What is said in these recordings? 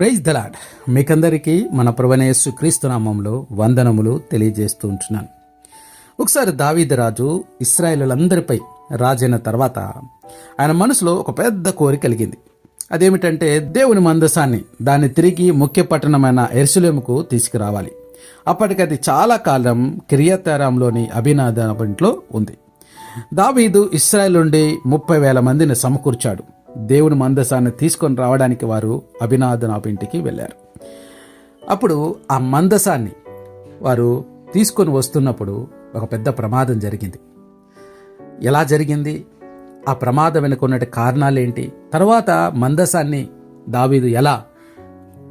Praise the Lord మీకందరికీ మన ప్రవణేశు క్రీస్తునామంలో వందనములు తెలియజేస్తూ ఉంటున్నాను. ఒకసారి దావీదరాజు ఇస్రాయేలులందరిపై రాజైన తర్వాత ఆయన మనసులో ఒక పెద్ద కోరిక కలిగింది. అదేమిటంటే దేవుని మందసాన్ని దాన్ని తిరిగి ముఖ్య పట్టణమైన ఎరుసలేముకు తీసుకురావాలి. అప్పటికది చాలా కాలం కిరియతారాంలోని అభినాదంలో ఉంది. దావీదు ఇస్రాయల్ నుండి ముప్పై వేల మందిని సమకూర్చాడు. దేవుని మందసాన్ని తీసుకొని రావడానికి వారు అభినాథనాపు ఇంటికి వెళ్ళారు. అప్పుడు ఆ మందసాన్ని వారు తీసుకొని వస్తున్నప్పుడు ఒక పెద్ద ప్రమాదం జరిగింది. ఎలా జరిగింది? ఆ ప్రమాదం వెనుకున్నటి కారణాలేంటి? తర్వాత మందసాన్ని దావీదు ఎలా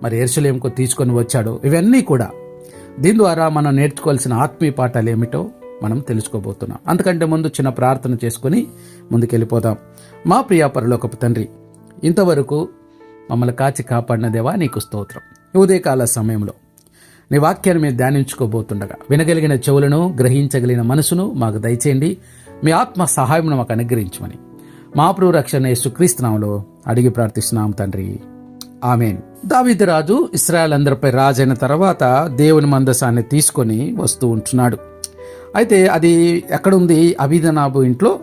మరి ఎరుసలేంకు తీసుకొని వచ్చాడో? ఇవన్నీ కూడా దీని ద్వారా మనం నేర్చుకోవాల్సిన ఆత్మీయ పాఠాలు ఏమిటో మనం తెలుసుకోబోతున్నాం. అంతకంటే ముందు చిన్న ప్రార్థన చేసుకుని ముందుకెళ్ళిపోదాం. మా ప్రియ పరలోకపు తండ్రి ఇంతవరకు మమ్మల్ని కాచి కాపాడిన దేవా నీకు స్తోత్రం. ఉదయకాల సమయంలో నీ వాక్యాన్ని మీరు ధ్యానించుకోబోతుండగా వినగలిగిన చెవులను గ్రహించగలిగిన మనసును మాకు దయచేయండి. మీ ఆత్మ సహాయం మాకు అనుగ్రహించమని మా ప్రభు రక్షణ యేసుక్రీస్తునామలో అడిగి ప్రార్థిస్తున్నాం తండ్రి. ఆమెన్. దావీదు రాజు ఇస్రాయల్ అందరిపై రాజైన తర్వాత దేవుని మందసాన్ని తీసుకొని వస్తూ ఉంటున్నాడు. అయితే అది ఎక్కడుంది? అభిదనాబు ఇంట్లో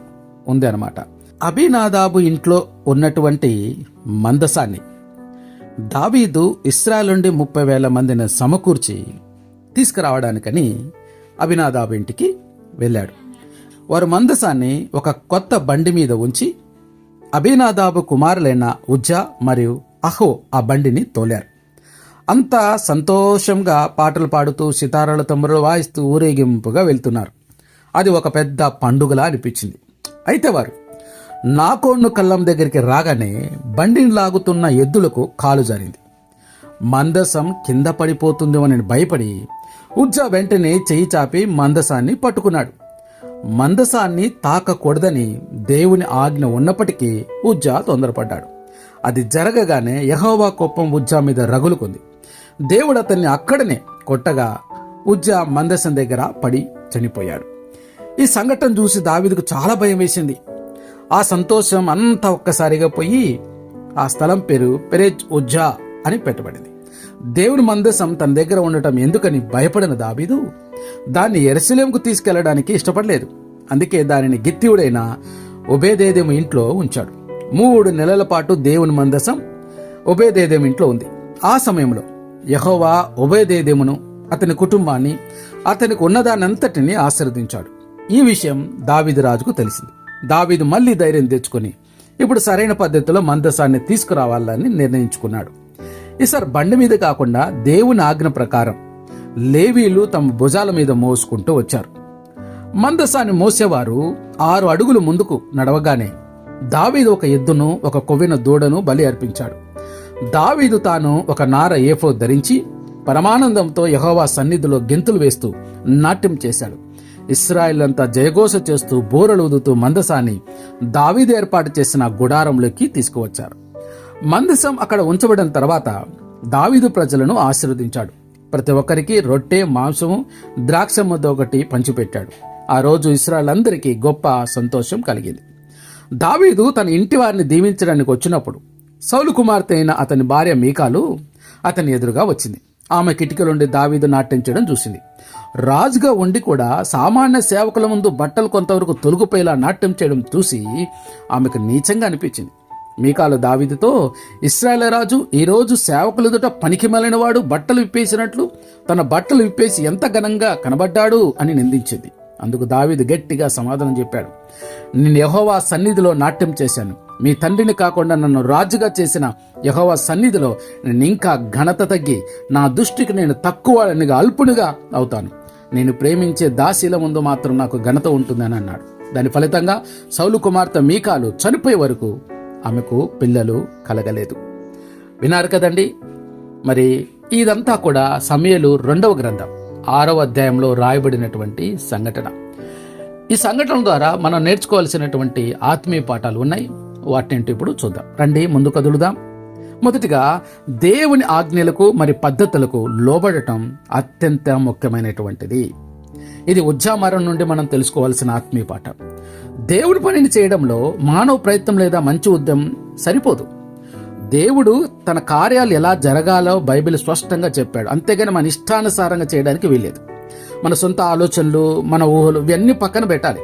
ఉంది అనమాట అభినాదాబు ఇంట్లో ఉన్నటువంటి మందసాన్ని. దావీదు ఇస్రాయల్ నుండి ముప్పై వేల మందిని సమకూర్చి తీసుకురావడానికని అభినాదాబు ఇంటికి వెళ్ళాడు. వారు మందసాన్ని ఒక కొత్త బండి మీద ఉంచి అభినాదాబు కుమారులైన ఉజ్జా మరియు అహో ఆ బండిని తోలారు. అంతా సంతోషంగా పాటలు పాడుతూ సితారాల తమ్ములు వాయిస్తూ ఊరేగింపుగా వెళ్తున్నారు. అది ఒక పెద్ద పండుగలా అనిపించింది. అయితే వారు నాకోన్ను కళ్ళం దగ్గరికి రాగానే బండిని లాగుతున్న ఎద్దులకు కాలు జారింది. మందసం కింద పడిపోతుందేమో భయపడి ఉజ్జా వెంటనే చేయి చాపి మందసాన్ని పట్టుకున్నాడు. మందసాన్ని తాకకూడదని దేవుని ఆజ్ఞ ఉన్నప్పటికీ ఉజ్జా తొందరపడ్డాడు. అది జరగగానే యహోవా కోపం ఉజ్జా మీద రగులుకుంది. దేవుడు అతన్ని అక్కడనే కొట్టగా ఉజ్జా మందసం దగ్గర పడి చనిపోయాడు. ఈ సంఘటన చూసి దావిదకు చాలా భయం వేసింది. ఆ సంతోషం అంతా ఒక్కసారిగా పోయి ఆ స్థలం పేరు పెరేజ్ ఉజ్జా అని పెట్టబడింది. దేవుని మందసం తన దగ్గర ఉండటం ఎందుకని భయపడిన దాబీదు దాన్ని ఎరసలేంకు తీసుకెళ్ళడానికి ఇష్టపడలేదు. అందుకే దానిని గిత్తివుడైన ఉబేదేదేము ఇంట్లో ఉంచాడు. మూడు నెలల పాటు దేవుని మందసం ఉబేదేదేం ఇంట్లో ఉంది. ఆ సమయంలో యహోవా ఉబేదేదేమును అతని కుటుంబాన్ని అతనికి ఉన్నదానంతటిని ఆశీర్వదించాడు. ఈ విషయం దావీదు రాజుకు తెలిసింది. దావీదు మళ్ళీ ధైర్యం తెచ్చుకొని ఇప్పుడు సరైన పద్ధతిలో మందసాన్ని తీసుకురావాలని నిర్ణయించుకున్నాడు. ఈసారి బండి మీద కాకుండా దేవుని ఆజ్ఞ ప్రకారం లేవీలు తమ భుజాల మీద మోసుకుంటూ వచ్చారు. మందసాన్ని మోసేవారు ఆరు అడుగులు ముందుకు నడవగానే దావీదు ఒక ఎద్దును ఒక కొవ్విన దూడను బలి అర్పించాడు. దావీదు తాను ఒక నార ఏఫో ధరించి పరమానందంతో యహోవా సన్నిధిలో గెంతులు వేస్తూ నాట్యం చేశాడు. ఇస్రాయిల్ అంతా జయఘోష చేస్తూ బోరలు ఊదుతూ మందసాన్ని దావీదు ఏర్పాటు చేసిన గుడారంలోకి తీసుకువచ్చారు. మందసం అక్కడ ఉంచబడిన తర్వాత దావీదు ప్రజలను ఆశీర్వదించాడు. ప్రతి ఒక్కరికి రొట్టె మాంసము ద్రాక్ష ముద్ద ఒకటి పంచిపెట్టాడు. ఆ రోజు ఇస్రాయల్ అందరికీ గొప్ప సంతోషం కలిగింది. దావీదు తన ఇంటి వారిని దీవించడానికి వచ్చినప్పుడు సౌలు కుమార్తె అయిన అతని భార్య మీకాలు అతని ఎదురుగా వచ్చింది. ఆమె కిటికలుండి దావీదు నాట్యం చేయడం చూసింది. రాజుగా ఉండి కూడా సామాన్య సేవకుల ముందు బట్టలు కొంతవరకు తొలగిపోయేలా నాట్యం చేయడం చూసి ఆమెకు నీచంగా అనిపించింది. మీకాలు దావిదితో ఇస్రాయేల్ రాజు ఈరోజు సేవకులదుట పనికి మలినవాడు బట్టలు విప్పేసినట్లు తన బట్టలు విప్పేసి ఎంత ఘనంగా కనబడ్డాడు అని నిందించింది. అందుకు దావీదు గట్టిగా సమాధానం చెప్పాడు. నేను యహోవా సన్నిధిలో నాట్యం చేశాను. మీ తండ్రిని కాకుండా నన్ను రాజుగా చేసిన యహోవా సన్నిధిలో నేను ఇంకా ఘనత తగ్గి నా దృష్టికి నేను తక్కువ అల్పునిగా అవుతాను. నేను ప్రేమించే దాసీల ముందు మాత్రం నాకు ఘనత ఉంటుందని అన్నాడు. దాని ఫలితంగా సౌలు కుమార్తె మీకాలు చనిపోయే వరకు ఆమెకు పిల్లలు కలగలేదు. వినారు కదండి? మరి ఇదంతా కూడా సమయలు రెండవ గ్రంథం ఆరవ అధ్యాయంలో రాయబడినటువంటి సంఘటన. ఈ సంఘటన ద్వారా మనం నేర్చుకోవాల్సినటువంటి ఆత్మీయ పాఠాలు ఉన్నాయి. వాటిని ఇప్పుడు చూద్దాం. రండి ముందు కదులుదాం. మొదటిగా దేవుని ఆజ్ఞలకు మరి పద్ధతులకు లోబడటం అత్యంత ముఖ్యమైనటువంటిది. ఇది ఉజ్జామరం నుండి మనం తెలుసుకోవాల్సిన ఆత్మీయ పాఠం. దేవుడి పనిని చేయడంలో మానవ ప్రయత్నం లేదా మంచి ఉద్యమం సరిపోదు. దేవుడు తన కార్యాలు ఎలా జరగాలో బైబిల్ స్పష్టంగా చెప్పాడు. అంతేగాని మన ఇష్టానుసారంగా చేయడానికి వీల్లేదు. మన సొంత ఆలోచనలు మన ఊహలు ఇవన్నీ పక్కన పెట్టాలి.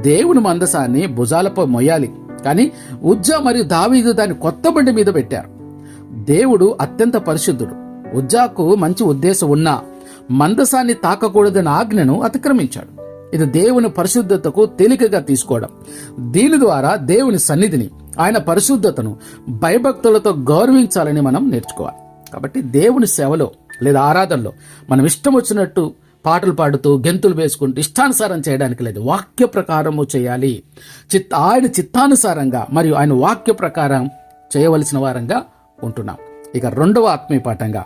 దేవుని మందసాన్ని భుజాలపై మొయ్యాలి. కానీ ఉజ్జా మరియు దావీదు దాన్ని కొత్త బండి మీద పెట్టారు. దేవుడు అత్యంత పరిశుద్ధుడు. ఉజ్జాకు మంచి ఉద్దేశం ఉన్నా మందసాన్ని తాకకూడదన్న ఆజ్ఞను అతిక్రమించాడు. ఇది దేవుని పరిశుద్ధతకు తేలికగా తీసుకోవడం. దీని ద్వారా దేవుని సన్నిధిని ఆయన పరిశుద్ధతను భయభక్తులతో గౌరవించాలని మనం నేర్చుకోవాలి. కాబట్టి దేవుని సేవలో లేదా ఆరాధనలో మనం ఇష్టం వచ్చినట్టు పాటలు పాడుతూ గెంతులు వేసుకుంటూ ఇష్టానుసారం చేయడానికి లేదు. వాక్య ప్రకారము చేయాలి. చిత్త ఆయన చిత్తానుసారంగా మరియు ఆయన వాక్య ప్రకారం చేయవలసిన వారంగా ఉంటున్నాం. ఇక రెండవ ఆత్మీయ పాఠంగా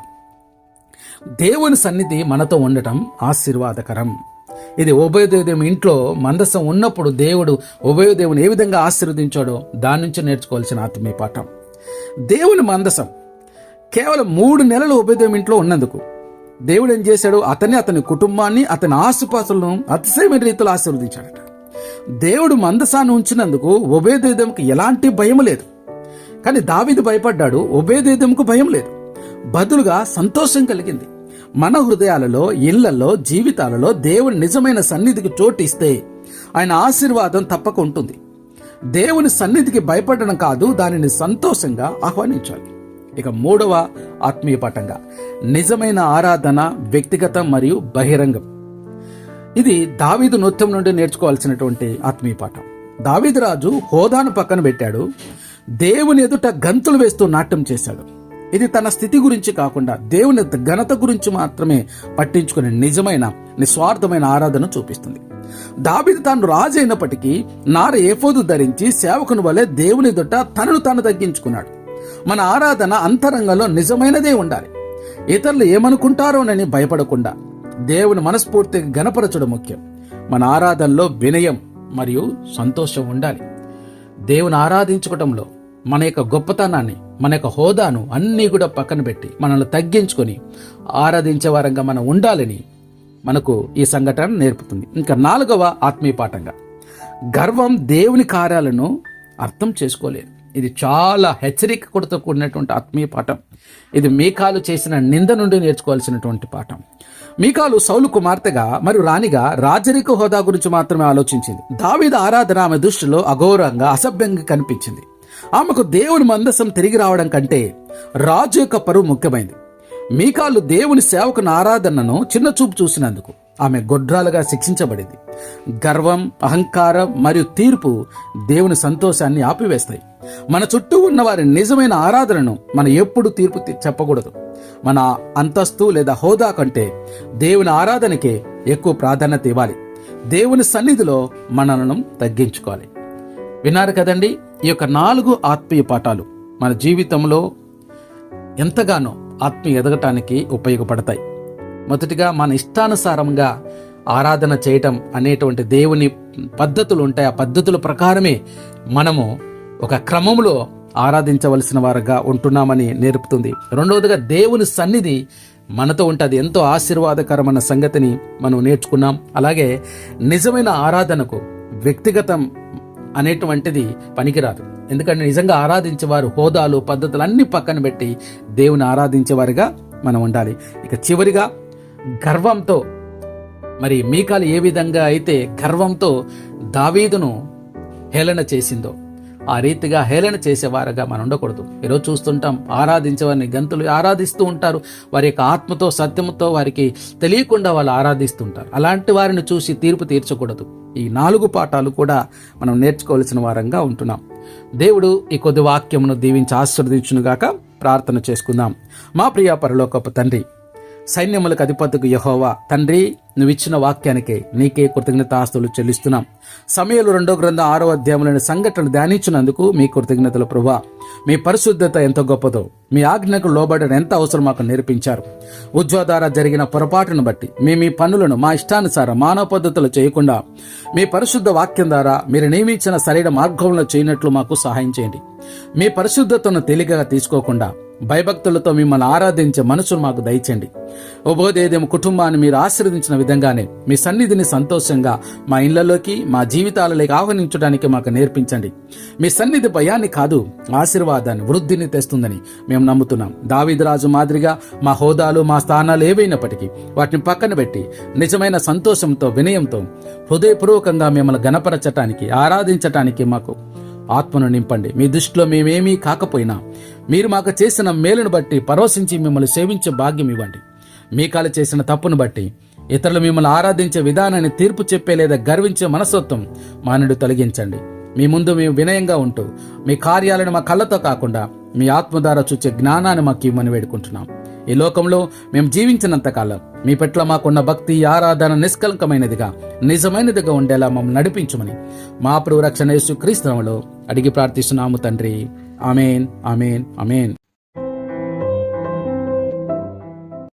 దేవుని సన్నిధి మనతో ఉండటం ఆశీర్వాదకరం. ఇది ఉభయదేవుని ఇంట్లో మందసం ఉన్నప్పుడు దేవుడు ఉభయదేవుని ఏ విధంగా ఆశీర్వదించాడో దాని నుంచి నేర్చుకోవాల్సిన ఆత్మీయ పాఠం. దేవుని మందసం కేవలం మూడు నెలలు ఉభయదేవుని ఇంట్లో ఉన్నందుకు దేవుడు ఏం చేశాడు? అతని అతని కుటుంబాన్ని అతని ఆసుపాసులను అతిశయమైన రీతిలో ఆశీర్వదించాడట. దేవుడు మందసాన్ని ఉంచినందుకు ఉభయదేవుకి ఎలాంటి భయం లేదు. కానీ దావిది భయపడ్డాడు ఉభయదేవునికి భయం లేదు. బదులుగా సంతోషం కలిగింది. మన హృదయాలలో ఇళ్ళలో జీవితాలలో దేవుని నిజమైన సన్నిధికి చోటు ఇస్తే ఆయన ఆశీర్వాదం తప్పక ఉంటుంది. దేవుని సన్నిధికి భయపడడం కాదు దానిని సంతోషంగా ఆహ్వానించాలి. ఇక మూడవ ఆత్మీయ పాఠంగా నిజమైన ఆరాధన వ్యక్తిగతం మరియు బహిరంగం. ఇది దావీదు నృత్యం నుండి నేర్చుకోవాల్సినటువంటి ఆత్మీయ పాఠం. దావీదు రాజు హోదాను పక్కన పెట్టాడు. దేవుని ఎదుట గంతులు వేస్తూ నాట్యం చేశాడు. ఇది తన స్థితి గురించి కాకుండా దేవుని ఘనత గురించి మాత్రమే పట్టించుకునే నిజమైన నిస్వార్థమైన ఆరాధన చూపిస్తుంది. దాబిది తాను రాజు అయినప్పటికీ నార ఏఫోదు ధరించి సేవకుని వలె దేవుని ఎదుట తనను తాను తగ్గించుకున్నాడు. మన ఆరాధన అంతరంగంలో నిజమైనదే ఉండాలి. ఇతరులు ఏమనుకుంటారోనని భయపడకుండా దేవుని మనస్ఫూర్తిగా గనపరచడం ముఖ్యం. మన ఆరాధనలో వినయం మరియు సంతోషం ఉండాలి. దేవుని ఆరాధించుకోవటంలో మన యొక్క గొప్పతనాన్ని మన యొక్క హోదాను అన్నీ కూడా పక్కన పెట్టి మనల్ని తగ్గించుకొని ఆరాధించే వారంగా మనం ఉండాలని మనకు ఈ సంఘటన నేర్పుతుంది. ఇంకా నాలుగవ ఆత్మీయ పాఠంగా గర్వం దేవుని కార్యాలను అర్థం చేసుకోలేదు ఇది చాలా హెచ్చరిక కొడుతూ కూడినటువంటి ఆత్మీయ పాఠం. ఇది మీకాలు చేసిన నింద నుండి నేర్చుకోవాల్సినటువంటి పాఠం. మీకాలు సౌలు కుమార్తెగా మరియు రాణిగా రాజరిక హోదా గురించి మాత్రమే ఆలోచించింది. దావిద ఆరాధన ఆమె దృష్టిలో అఘోరంగా అసభ్యంగా కనిపించింది. ఆమెకు దేవుని మందసం తిరిగి రావడం కంటే రాజు యొక్క పరువు ముఖ్యమైంది. మీకాలు దేవుని సేవకుని ఆరాధనను చిన్న చూపు చూసినందుకు ఆమె గొడ్రాలుగా శిక్షించబడింది. గర్వం అహంకారం మరియు తీర్పు దేవుని సంతోషాన్ని ఆపివేస్తాయి. మన చుట్టూ ఉన్న వారి నిజమైన ఆరాధనను మనం ఎప్పుడు తీర్పు చెప్పకూడదు. మన అంతస్తు లేదా హోదా కంటే దేవుని ఆరాధనకే ఎక్కువ ప్రాధాన్యత ఇవ్వాలి. దేవుని సన్నిధిలో మనలను తగ్గించుకోవాలి. విన్నారు కదండి? ఈ యొక్క నాలుగు ఆత్మీయ పాఠాలు మన జీవితంలో ఎంతగానో ఆత్మీయ ఎదగటానికి ఉపయోగపడతాయి. మొదటిగా మన ఇష్టానుసారంగా ఆరాధన చేయటం అనేటువంటి దేవుని పద్ధతులు ఉంటాయి. ఆ పద్ధతుల ప్రకారమే మనము ఒక క్రమంలో ఆరాధించవలసిన వారుగా ఉంటున్నామని నేర్పుతుంది. రెండవదిగా దేవుని సన్నిధి మనతో ఉంటుంది ఎంతో ఆశీర్వాదకరమైన సంగతిని మనం నేర్చుకున్నాం. అలాగే నిజమైన ఆరాధనకు వ్యక్తిగతం అనేటువంటిది పనికిరాదు. ఎందుకంటే నిజంగా ఆరాధించేవారు హోదాలు పద్ధతులు అన్ని పక్కన పెట్టి దేవుని ఆరాధించేవారుగా మనం ఉండాలి. ఇక చివరిగా గర్వంతో మరి మీకాలు ఏ విధంగా అయితే గర్వంతో దావీదును హేళన చేసిందో ఆ రీతిగా హేళన చేసేవారుగా మనం ఉండకూడదు. ఈరోజు చూస్తుంటాం ఆరాధించేవారిని గంతులు ఆరాధిస్తూ ఉంటారు. వారి యొక్క ఆత్మతో సత్యముతో వారికి తెలియకుండా వాళ్ళు ఆరాధిస్తుంటారు అలాంటి వారిని చూసి తీర్పు తీర్చకూడదు. ఈ నాలుగు పాఠాలు కూడా మనం నేర్చుకోవాల్సిన వారంగా ఉంటున్నాం. దేవుడు ఈ కొద్ది వాక్యమును దీవించి ఆశీర్వదించునుగాక ప్రార్థన చేసుకుందాం. మా ప్రియ పరలోకపు తండ్రి సైన్యములకు అధిపతికి యహోవా. తండ్రి నువ్వు ఇచ్చిన వాక్యానికే నీకే కృతజ్ఞతాస్తులు చెల్లిస్తున్నాం. సమయంలో రెండో గ్రంథం ఆరో అధ్యాయంలోని సంఘటనలు ధ్యానించినందుకు మీ కృతజ్ఞతలు ప్రభా మీ పరిశుద్ధత ఎంత గొప్పదో మీ ఆజ్ఞకు లోబడడం ఎంత అవసరం మాకు నేర్పించారు. ఉద్యోగ జరిగిన పొరపాటును బట్టి మీ మీ పనులను మా ఇష్టానుసారం మానవ పద్ధతులు చేయకుండా మీ పరిశుద్ధ వాక్యం ద్వారా మీరు నియమించిన సరైన మార్గంలో చేయనట్లు మాకు సహాయం చేయండి. మీ పరిశుద్ధతను తేలికగా తీసుకోకుండా భయభక్తులతో మిమ్మల్ని ఆరాధించే మనసును మాకు దయచండి ఉభోదేదేమ కుటుంబాన్ని మీరు ఆశీర్వదించిన విధంగానే మీ సన్నిధిని సంతోషంగా మా ఇళ్ళలోకి మా జీవితాలలోకి ఆహ్వానించడానికి మాకు నేర్పించండి. మీ సన్నిధి భయాన్ని కాదు ఆశీర్వాదాన్ని వృద్ధిని తెస్తుందని మేము నమ్ముతున్నాం. దావిదరాజు మాదిరిగా మా హోదాలు మా స్థానాలు ఏవైనప్పటికీ వాటిని పక్కన పెట్టి నిజమైన సంతోషంతో వినయంతో హృదయపూర్వకంగా మిమ్మల్ని గణపరచటానికి ఆరాధించటానికి మాకు ఆత్మను నింపండి. మీ దృష్టిలో మేమేమీ కాకపోయినా మీరు మాకు చేసిన మేలును బట్టి పరవశించి మిమ్మల్ని సేవించే భాగ్యం ఇవ్వండి. మీ కాలు చేసిన తప్పును బట్టి ఇతరులు మిమ్మల్ని ఆరాధించే విధానాన్ని తీర్పు చెప్పే లేదా గర్వించే మనస్తత్వం మా నుండి తొలగించండి. మీ ముందు మేము వినయంగా ఉంటూ మీ కార్యాలను మా కళ్ళతో కాకుండా మీ ఆత్మ ద్వారా చూచే జ్ఞానాన్ని మాకు ఇవ్వమని వేడుకుంటున్నాం. ఈ లోకంలో మేము జీవించినంత కాలం మీ పట్ల మాకున్న భక్తి ఆరాధన నిష్కలంకమైనదిగా నిజమైనదిగా ఉండేలా మమ్మల్ని నడిపించమని మా ప్రభు రక్షణ యేసు క్రీస్తునామములో అడిగి ప్రార్థిస్తున్నాము తండ్రి. అమేన్ అమేన్ అమేన్